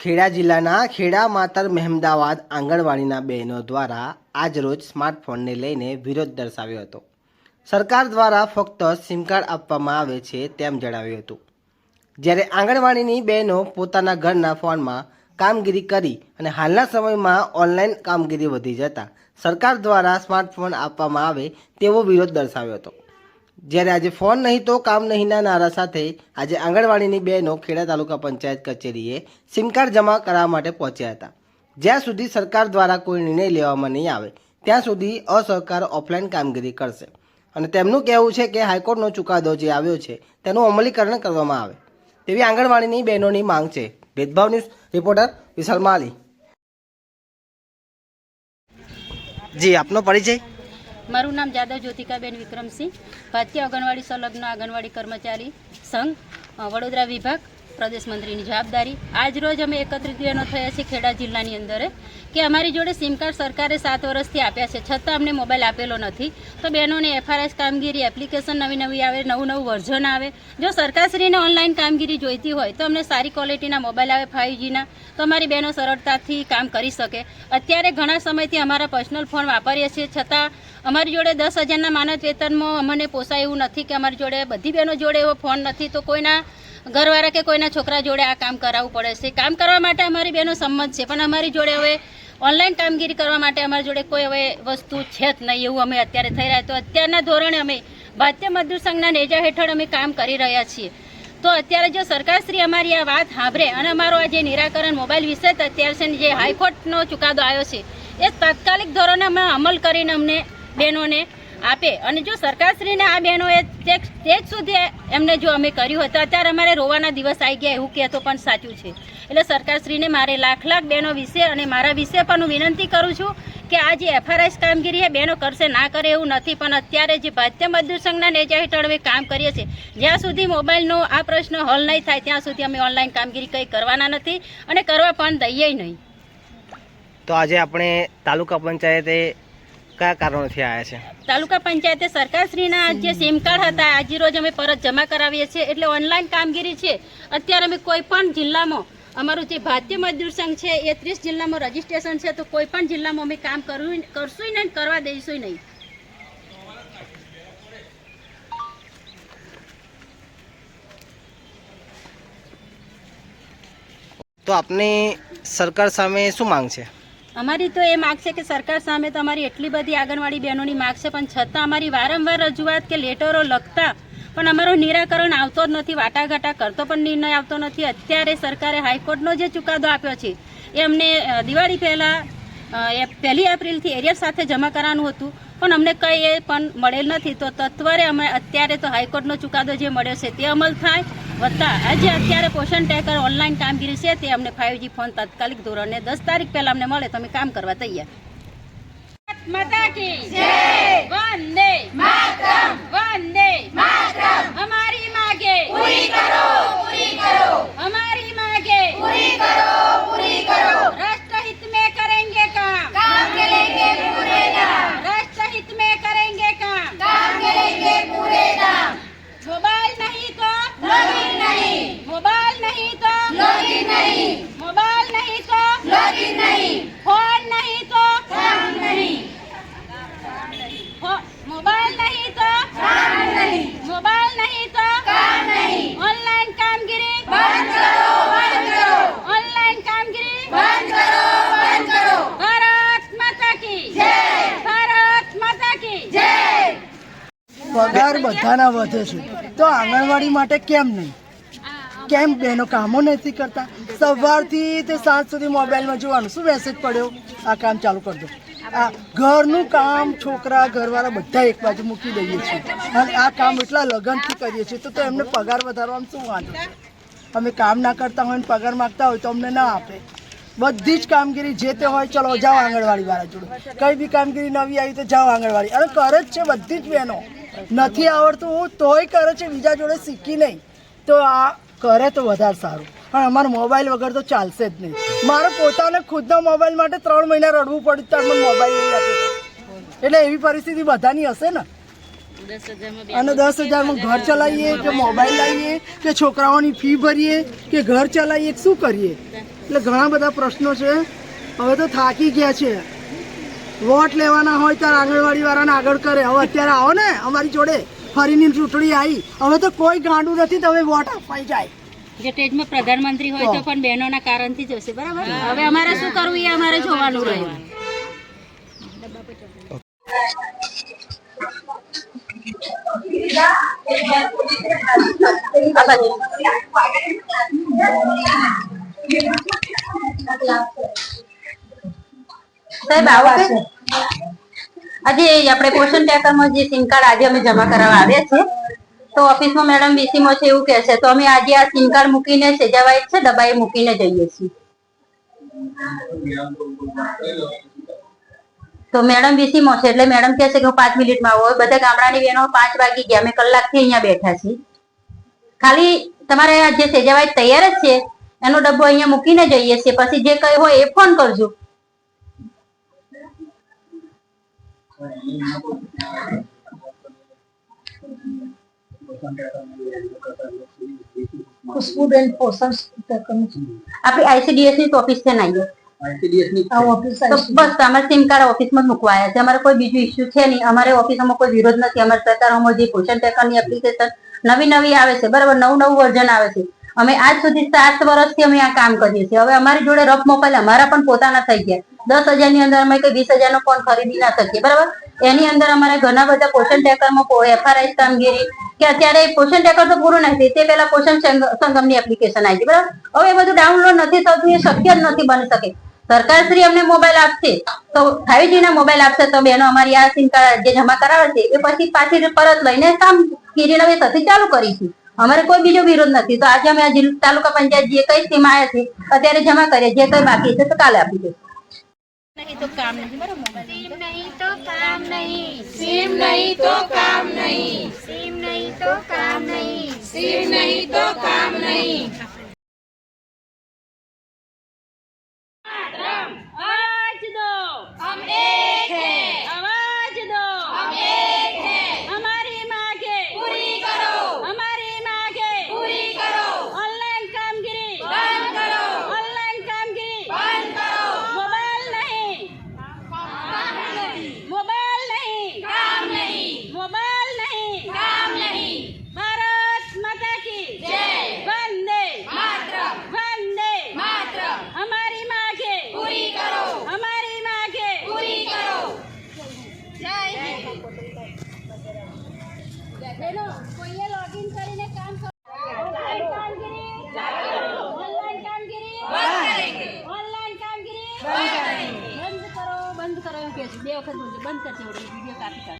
ખેડા જિલ્લાના ખેડા માતર મહેમદાવાદ આંગણવાડીના બહેનો દ્વારા આજરોજ સ્માર્ટફોનને લઈને વિરોધ દર્શાવ્યો હતો. સરકાર દ્વારા ફક્ત સિમ કાર્ડ આપવામાં આવે છે તેમ જણાવ્યું હતું. જ્યારે આંગણવાડીની બહેનો પોતાના ઘરના ફોનમાં કામગીરી કરી અને હાલના સમયમાં ઓનલાઈન કામગીરી વધી જતાં સરકાર દ્વારા સ્માર્ટફોન આપવામાં આવે તેવો વિરોધ દર્શાવ્યો હતો. જ્યારે આજે ફોન નહીં તો કામ નહીંના નારા સાથે આજે આંગણવાડીની બહેનો ખેડા તાલુકા પંચાયત કચેરીએ સિમ કાર્ડ જમા કરાવવા માટે પહોંચ્યા હતા. જ્યાં સુધી સરકાર દ્વારા કોઈ નિર્ણય લેવામાં નહીં આવે, ત્યાં સુધી અસહકાર ઓફલાઈન કામગીરી કરશે. અને તેમનું કહેવું છે કે હાઈકોર્ટનો ચુકાદો જે આવ્યો છે, તેનું અમલીકરણ કરવામાં આવે. તેવી આંગણવાડીની બહેનોની માંગ છે. ભેદભાવ ન્યૂઝ રિપોર્ટર વિશાલ માલી. જી, આપનો પરિચય? મારું નામ જાદવ જ્યોતિકાબેન વિક્રમસિંહ ભારતીય આંગણવાડી સંલગ્ન આંગણવાડી કર્મચારી સંઘ વડોદરા વિભાગ. પ્રદેશ મંત્રીની જવાબદારી. આજ રોજ અમે એકત્રિત બહેનો થયા છીએ ખેડા જિલ્લાની અંદર, કે અમારી જોડે સિમ કાર્ડ સરકારે સાત વર્ષથી આપ્યા છે. છતાં અમને મોબાઈલ આપેલો નથી. તો બહેનોને એફઆરએસ કામગીરી, એપ્લિકેશન નવી નવી આવે, નવું નવું વર્ઝન આવે. જો સરકારશ્રીને ઓનલાઈન કામગીરી જોઈતી હોય, તો અમને સારી ક્વોલિટીના મોબાઈલ આવે ફાઇવજીના તો અમારી બહેનો સરળતાથી કામ કરી શકે. અત્યારે ઘણા સમયથી અમારા પર્સનલ ફોન વાપરીએ છીએ. છતાં અમારી જોડે દસ હજારના માનદ વેતનમાં અમને પોસાય એવું નથી કે અમારી જોડે બધી બહેનો જોડે એવો ફોન નથી. તો કોઈના ઘરવાળા કે કોઈના છોકરા જોડે આ કામ કરાવવું પડે છે. કામ કરવા માટે અમારી બહેનો સંમત છે, પણ અમારી જોડે હવે ઓનલાઈન કામગીરી કરવા માટે અમારી જોડે કોઈ હવે વસ્તુ છે જ નહીં એવું અમે અત્યારે થઈ રહ્યા. તો અત્યારના ધોરણે અમે ભારતીય મજદૂર સંઘના નેજા હેઠળ અમે કામ કરી રહ્યા છીએ. તો અત્યારે જો સરકારશ્રી અમારી આ વાત સાંભળે અને અમારો આ જે નિરાકરણ મોબાઈલ વિશે અત્યારે છે જે હાઈકોર્ટનો ચુકાદો આવ્યો છે, એ તાત્કાલિક ધોરણે અમે અમલ કરીને અમને બહેનોને આપે. અને જો સરકારશ્રીને આ બહેનોએ જ સુધી એમને જો અમે કર્યું હોય તો અત્યારે અમારે રોવાના દિવસ આવી ગયા એવું કહેતો પણ સાચું છે. એટલે સરકારશ્રીને મારે લાખ લાખ બહેનો વિશે અને મારા વિશે પણ હું વિનંતી કરું છું કે આ જે એફઆરએસ કામગીરી એ બહેનો કરશે ના કરે એવું નથી, પણ અત્યારે જે ભારતીય મજદૂર સંઘના નેજા હેઠળ અમે કામ કરીએ છીએ, જ્યાં સુધી મોબાઈલનો આ પ્રશ્ન હલ નહીં થાય, ત્યાં સુધી અમે ઓનલાઈન કામગીરી કંઈ કરવાના નથી અને કરવા પણ દઈએ નહીં. તો આજે આપણે તાલુકા પંચાયતે કયા કારણોથી આવ્યા છે? તાલુકા પંચાયતે સરકારશ્રીના જે સિમ કાર્ડ હતા આજે રોજ અમે પરત જમા કરાવીએ છીએ. એટલે ઓનલાઈન કામગીરી છે. અત્યારે અમે કોઈ પણ જિલ્લામાં અમારું જે ભારતીય મજદૂર સંઘ છે એ ત્રીસ જિલ્લામાં રજીસ્ટ્રેશન છે તો કોઈ પણ જિલ્લામાં અમે કામ કરવું કરશું નહીં કરવા દઈશું નહીં. તો આપની સરકાર સામે શું માંગ છે? અમારી તો એ માગ છે કે સરકાર સામે તો અમારી એટલી બધી આંગણવાડી બહેનોની માગ છે, પણ છતાં અમારી વારંવાર રજૂઆત કે લેટરો લખતા પણ અમારો નિરાકરણ આવતો જ નથી, વાટાઘાટા કરતો પણ નિર્ણય આવતો નથી. અત્યારે સરકારે હાઈકોર્ટનો જે ચુકાદો આપ્યો છે, એ અમને દિવાળી પહેલાં એ પહેલી એપ્રિલથી એરિયર સાથે જમા કરવાનું હતું, પણ અમને કંઈ એ પણ મળેલ નથી. તો તત્વરે અમે અત્યારે તો હાઈકોર્ટનો ચુકાદો જે મળ્યો છે, તે અમલ થાય વત્તા આજે અત્યારે પોષણ ટેકર ઓનલાઈન કામગીરી છે તે અમને ફાઇવજી ફોન તાત્કાલિક ધોરણે દસ તારીખ પહેલા અમને મળે. તો અમે કામ કરવા તૈયાર. માતા કી. જય વંદે મોબાઈલ નહીં તો? કાર નહીં. મોબાઈલ નહીં તો? કાર નહીં. ઓનલાઈન કામગીરી? બંધ કરો બંધ કરો. ઓનલાઈન કામગીરી? બંધ કરો બંધ કરો. ભારત માતા કી જય. ભારત માતા કી જય. પગાર બધાના વધે છે. તો આંગણવાડી માટે કેમ નહીં? કેમ બેનો કામો નથી કરતા? સવારથી તે સાંજ સુધી મોબાઈલમાં જોવાનું. શું મેસેજ પડ્યો? આ કામ ચાલુ કરજો. આ ઘરનું કામ છોકરા ઘરવાળા બધા એક બાજુ મૂકી દઈએ છીએ. અને આ કામ એટલા લગનથી કરીએ છીએ, તો એમને પગાર વધારવામાં શું વાંધો? અમે કામ ના કરતા હોય ને પગાર માગતા હોય તો અમને ના આપે. બધી જ કામગીરી જે તે હોય, ચલો જાઓ આંગણવાડી વાળા જોડે. કઈ બી કામગીરી નવી આવી તો જાઓ આંગણવાડી. અને કરે જ છે બધી જ બહેનો. નથી આવડતું, તોય કરે છે, બીજા જોડે શીખી નહીં. તો આ કરે તો વધારે સારું. પણ અમારો મોબાઈલ વગર તો ચાલશે જ નહીં. મારે પોતાને ખુદના મોબાઈલ માટે ત્રણ મહિના રડવું પડ્યું ત્યારે મોબાઈલ નહીં આપે એટલે એવી પરિસ્થિતિ બધાની હશે ને? અને દસ હજારમાં ઘર ચલાવીએ કે મોબાઈલ લાવીએ કે છોકરાઓની ફી ભરીએ કે ઘર ચલાવીએ, શું કરીએ? એટલે ઘણા બધા પ્રશ્નો છે. હવે તો થાકી ગયા છે. વોટ લેવાના હોય ત્યારે આંગણવાડી વાળાને આગળ કરે. હવે અત્યારે આવો ને અમારી જોડે ફરીની ચૂંટણી આવી. હવે તો કોઈ ગાંડું નથી, તમે વોટ આપવાય જાય. જે સ્ટેજમાં પ્રધાનમંત્રી હોય તો પણ બહેનોના કારણથી જ હશે બરાબર? હવે અમારે શું કરવું એ અમારે જોવાનું રહ્યું સાહેબ આવો આજે આપણે પોષણ ટેકરમાં જે સિમ કાર્ડ આજે અમે જમા કરાવવા આવ્યા છે તો ઓફિસમાં મેડમ વીસીમાં છે એવું કહે છે. તો અમે આજે આ સિમ કાર્ડ મૂકીને સેજાવાય છે, દબાઈ મૂકીને જઈએ છીએ. તો મેડમ બીસીમાં છે, એટલે મેડમ કહે છે કે હું પાંચ મિનિટમાં આવું. બધા ગામડાની બહેનો પાંચ વાગી ગયા. અમે કલાકથી અહીંયા બેઠા છીએ. ખાલી તમારે જે સેજાવાઈ તૈયાર જ છે, એનો ડબ્બો અહીંયા મૂકીને જઈએ છીએ. પછી જે કઈ હોય એ ફોન કરજો. ખુશ્બુબેન પોષણ આપણી આઈસીડીએસની ઓફિસ છે ને તો બસ અમારે સિમ કાર્ડ ઓફિસમાં જ મૂકવાયા છે અમારે કોઈ બીજું ઇસ્યુ છે નહીં અમારે ઓફિસમાં કોઈ વિરોધ નથી અમારે સરકારોમાં જે પોષણ ટેકરની એપ્લિકેશન નવી નવી આવે છે બરાબર નવું નવું વર્ઝન આવે છે અમે આજ સુધી સાત વર્ષથી અમે આ કામ કરીએ છીએ। હવે અમારી જોડે રફ મોબાઈલ અમારા પણ પોતાના થઈ ગયા। દસ હજારની અંદર અમે કઈ વીસ હજારનો ફોન ખરીદી ના શકીએ બરાબર? એની અંદર અમારે ઘણા બધા પોષણ ટેકરમાં એફઆરઆઈ કામગીરી કે અત્યારે પોષણ ટેકર તો પૂરું નથી, તે પહેલા પોષણ સંગ- સંગમની એપ્લિકેશન આવી છે બરાબર? હવે બધું ડાઉનલોડ નથી થતું, એ શક્ય જ નથી બની શકે. સરકાર શ્રી અમને મોબાઈલ આપશે, તો ફાઈવ ના મોબાઈલ આપશે, તો બેનો અમારી આ સિમ કાર્ડ જે જમા કરાવે છે, એ પછી પાછી પરત લઈને કામ કિરીના સાથે ચાલુ કરીશું અમારે કોઈ બીજો વિરોધ નથી. તો આજે અમે તાલુકા પંચાયત જે કઈ સ્કીમ આવ્યા છે, અત્યારે જમા કરીએ, જે કઈ બાકી છે, તો કાલે આપી દઈશું. नहीं तो काम नहीं बराबर सिम नहीं तो काम नहीं सिम नहीं तो काम नहीं सिम नहीं तो काम नहीं सिम नहीं तो काम नहीं બંધ કરી દેવડે વીડિયો કાપી કાઢ